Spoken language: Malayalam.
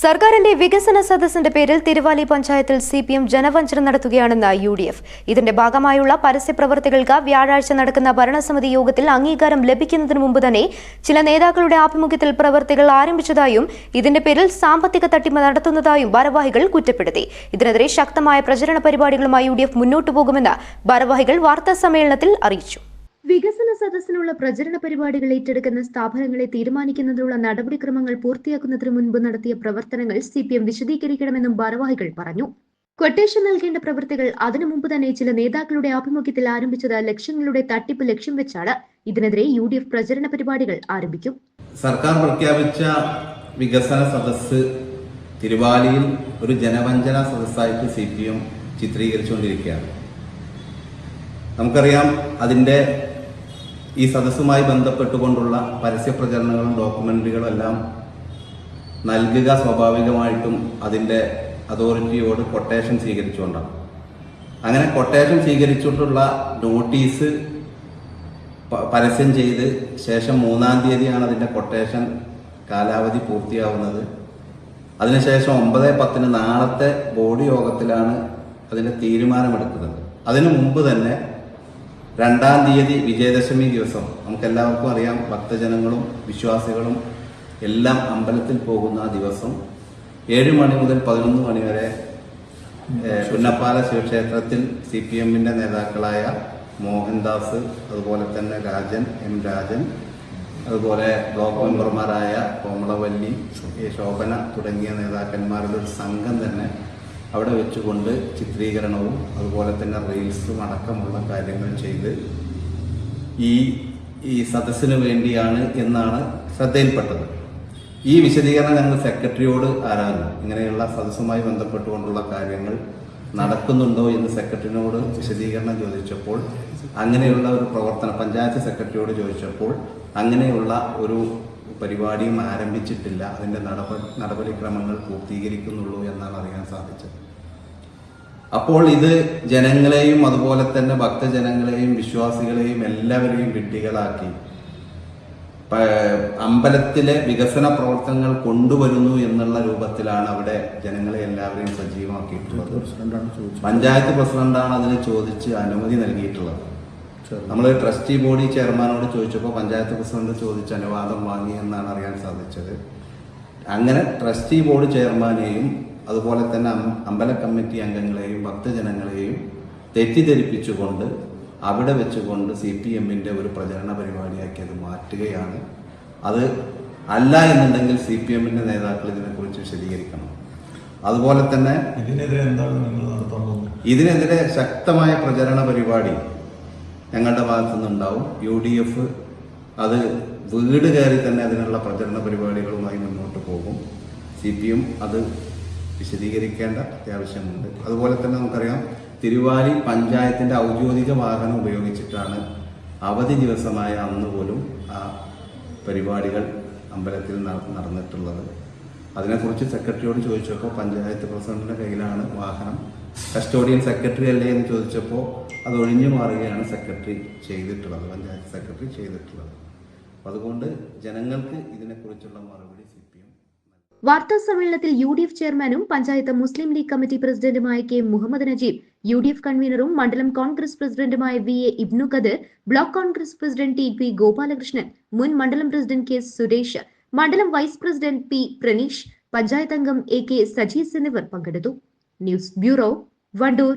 സർക്കാരിന്റെ വികസന സദസ്സിന്റെ പേരിൽ തിരുവാലി പഞ്ചായത്തിൽ സി പി എം ജനവഞ്ചന നടത്തുകയാണെന്ന് യു ഡി എഫ് ഇതിന്റെ ഭാഗമായുള്ള പരസ്യപ്രവർത്തികൾക്ക് വ്യാഴാഴ്ച നടക്കുന്ന ഭരണസമിതി യോഗത്തിൽ അംഗീകാരം ലഭിക്കുന്നതിന് മുമ്പ് തന്നെ ചില നേതാക്കളുടെ ആഭിമുഖ്യത്തിൽ പ്രവർത്തികൾ ആരംഭിച്ചതായും ഇതിന്റെ പേരിൽ സാമ്പത്തിക തട്ടിപ്പ് നടത്തുന്നതായും ഭാരവാഹികൾ കുറ്റപ്പെടുത്തി. ഇതിനെതിരെ ശക്തമായ പ്രചരണ പരിപാടികളുമായി യു മുന്നോട്ടു പോകുമെന്ന് ഭാരവാഹികൾ വാർത്താ സമ്മേളനത്തിൽ അറിയിച്ചു. വികസന സദസ്സിനുള്ള പ്രചരണ പരിപാടികൾ ഏറ്റെടുക്കുന്ന സ്ഥാപനങ്ങളെ തീരുമാനിക്കുന്നതിനുള്ള നടപടിക്രമങ്ങൾ പൂർത്തിയാക്കുന്നതിന് മുൻപ് നടത്തിയ പ്രവർത്തനങ്ങൾ സി പി എം വിശദീകരിക്കണമെന്നും ഭാരവാഹികൾ പറഞ്ഞു. കൊട്ടേഷൻ നൽകേണ്ട പ്രവൃത്തികൾ അതിനു മുമ്പ് തന്നെ ചില നേതാക്കളുടെ ആഭിമുഖ്യത്തിൽ ആരംഭിച്ചത് ലക്ഷ്യങ്ങളുടെ തട്ടിപ്പ് ലക്ഷ്യം വെച്ചാണ്. ഇതിനെതിരെ യു ഡി എഫ് പ്രചരണ പരിപാടികൾ ആരംഭിക്കും. സർക്കാർ പ്രഖ്യാപിച്ച വികസന സദസ്സ് തിരുവാലിയിൽ ഒരു ജനവഞ്ചന സദസ്സായിട്ട് സി പി എം ചിത്രീകരിച്ചുകൊണ്ടിരിക്കുകയാണ്. നമുക്കറിയാം അതിന്റെ ഈ സദസ്സുമായി ബന്ധപ്പെട്ടുകൊണ്ടുള്ള പരസ്യ പ്രചരണങ്ങളും ഡോക്യുമെന്ററികളും എല്ലാം നൽകുക സ്വാഭാവികമായിട്ടും അതിന്റെ അതോറിറ്റിയോട് കൊട്ടേഷൻ സ്വീകരിച്ചുകൊണ്ടാണ്. അങ്ങനെ കൊട്ടേഷൻ സ്വീകരിച്ചിട്ടുള്ള നോട്ടീസ് പരസ്യം ചെയ്ത് ശേഷം മൂന്നാം തീയതിയാണ് അതിന്റെ കൊട്ടേഷൻ കാലാവധി പൂർത്തിയാവുന്നത്. അതിനുശേഷം ഒമ്പത് പത്തിന് നാളത്തെ ബോർഡ് യോഗത്തിലാണ് അതിന്റെ തീരുമാനമെടുക്കുന്നത്. അതിനു മുമ്പ് തന്നെ രണ്ടാം തീയതി വിജയദശമി ദിവസം നമുക്കെല്ലാവർക്കും അറിയാം ഭക്തജനങ്ങളും വിശ്വാസികളും എല്ലാം അമ്പലത്തിൽ പോകുന്ന ദിവസം ഏഴ് മണി മുതൽ പതിനൊന്ന് മണി വരെ പുന്നപ്പാല ശിവക്ഷേത്രത്തിൽ സി പി എമ്മിന്റെ നേതാക്കളായ മോഹൻദാസ് അതുപോലെ തന്നെ രാജൻ എം രാജൻ അതുപോലെ ബ്ലോക്ക് മെമ്പർമാരായ കോമളവല്ലി. ശോഭന തുടങ്ങിയ നേതാക്കന്മാരുടെ ഒരു സംഘം തന്നെ അവിടെ വെച്ചുകൊണ്ട് ചിത്രീകരണവും അതുപോലെ തന്നെ റീൽസും അടക്കമുള്ള കാര്യങ്ങൾ ചെയ്ത് ഈ ഈ സദസ്സിന് വേണ്ടിയാണ് എന്നാണ് ശ്രദ്ധയിൽപ്പെട്ടത്. ഈ വിശദീകരണം ഞങ്ങൾ സെക്രട്ടറിയോട് ആരാഞ്ഞു. ഇങ്ങനെയുള്ള സദസ്സുമായി ബന്ധപ്പെട്ടുകൊണ്ടുള്ള കാര്യങ്ങൾ നടക്കുന്നുണ്ടോ എന്ന് സെക്രട്ടറിനോട് വിശദീകരണം ചോദിച്ചപ്പോൾ അങ്ങനെയുള്ള ഒരു പ്രവർത്തനം പഞ്ചായത്ത് സെക്രട്ടറിയോട് ചോദിച്ചപ്പോൾ അങ്ങനെയുള്ള ഒരു പരിപാടിയും ആരംഭിച്ചിട്ടില്ല. അതിന്റെ നടപ നടപടിക്രമങ്ങൾ പൂർത്തീകരിക്കുന്നുള്ളൂ എന്നാണ് അറിയാൻ സാധിച്ചത്. അപ്പോൾ ഇത് ജനങ്ങളെയും അതുപോലെ തന്നെ ഭക്തജനങ്ങളെയും വിശ്വാസികളെയും എല്ലാവരെയും വിട്ടികളാക്കി അമ്പലത്തിലെ വികസന പ്രവർത്തനങ്ങൾ കൊണ്ടുവരുന്നു എന്നുള്ള രൂപത്തിലാണ് അവിടെ ജനങ്ങളെ എല്ലാവരെയും സജീവമാക്കിയിട്ടുള്ളത്. പഞ്ചായത്ത് പ്രസിഡന്റാണ് അതിന് ചോദിച്ച് അനുമതി നൽകിയിട്ടുള്ളത്. നമ്മൾ ട്രസ്റ്റി ബോഡി ചെയർമാനോട് ചോദിച്ചപ്പോൾ പഞ്ചായത്ത് പ്രസിഡന്റ് ചോദിച്ച അനുവാദം വാങ്ങി എന്നാണ് അറിയാൻ സാധിച്ചത്. അങ്ങനെ ട്രസ്റ്റി ബോർഡ് ചെയർമാനെയും അതുപോലെ തന്നെ അമ്പല കമ്മിറ്റി അംഗങ്ങളെയും ഭക്തജനങ്ങളെയും തെറ്റിദ്ധരിപ്പിച്ചുകൊണ്ട് അവിടെ വെച്ചുകൊണ്ട് സി പി എമ്മിന്റെ ഒരു പ്രചരണ പരിപാടിയാക്കി അത് മാറ്റുകയാണ്. അത് അല്ല എന്നുണ്ടെങ്കിൽ സി പി എമ്മിന്റെ നേതാക്കൾ ഇതിനെക്കുറിച്ച് വിശദീകരിക്കണം. അതുപോലെ തന്നെ ഇതിനെതിരെ എന്താണ് നിങ്ങൾ നടത്താൻ ഇതിനെതിരെ ശക്തമായ പ്രചരണ പരിപാടി ഞങ്ങളുടെ ഭാഗത്തു നിന്നുണ്ടാവും യു ഡി എഫ് അത് വീട് കയറി തന്നെ അതിനുള്ള പ്രചരണ പരിപാടികളുമായി മുന്നോട്ട് പോകും. സി പി എം അത് വിശദീകരിക്കേണ്ട അത്യാവശ്യമുണ്ട്. അതുപോലെ തന്നെ നമുക്കറിയാം തിരുവാലി പഞ്ചായത്തിന്റെ ഔദ്യോഗിക വാഹനം ഉപയോഗിച്ചിട്ടാണ് അവധി ദിവസമായ അന്ന് പോലും ആ പരിപാടികൾ അമ്പലത്തിൽ നടന്നിട്ടുള്ളത്. അതിനെക്കുറിച്ച് സെക്രട്ടറിയോട് ചോദിച്ചപ്പോൾ പഞ്ചായത്ത് പ്രസിഡന്റിന്റെ കയ്യിലാണ് വാഹനം. കസ്റ്റോഡിയൻ സെക്രട്ടറി അല്ലേ എന്ന് ചോദിച്ചപ്പോൾ അത് ഒഴിഞ്ഞു മാറുകയാണ് സെക്രട്ടറി ചെയ്തിട്ടുള്ളത് പഞ്ചായത്ത് സെക്രട്ടറി ചെയ്തിട്ടുള്ളത്. അതുകൊണ്ട് ജനങ്ങൾക്ക് ഇതിനെക്കുറിച്ചുള്ള മറുപടി വാർത്താ സമ്മേളനത്തിൽ യു ഡി എഫ് ചെയർമാനും പഞ്ചായത്ത് മുസ്ലിം ലീഗ് കമ്മിറ്റി പ്രസിഡന്റുമായ K Muhammad Najeeb U D F കൺവീനറും മണ്ഡലം കോൺഗ്രസ് പ്രസിഡന്റുമായ V A Ibnu Khader block Congress president T P Gopalakrishnan മുൻ മണ്ഡലം പ്രസിഡന്റ് കെ സുരേഷ് മണ്ഡലം vice president P Praneesh panchayat അംഗം എ കെ സജീസ് എന്നിവർ പങ്കെടുത്തു. News bureau Wandoor.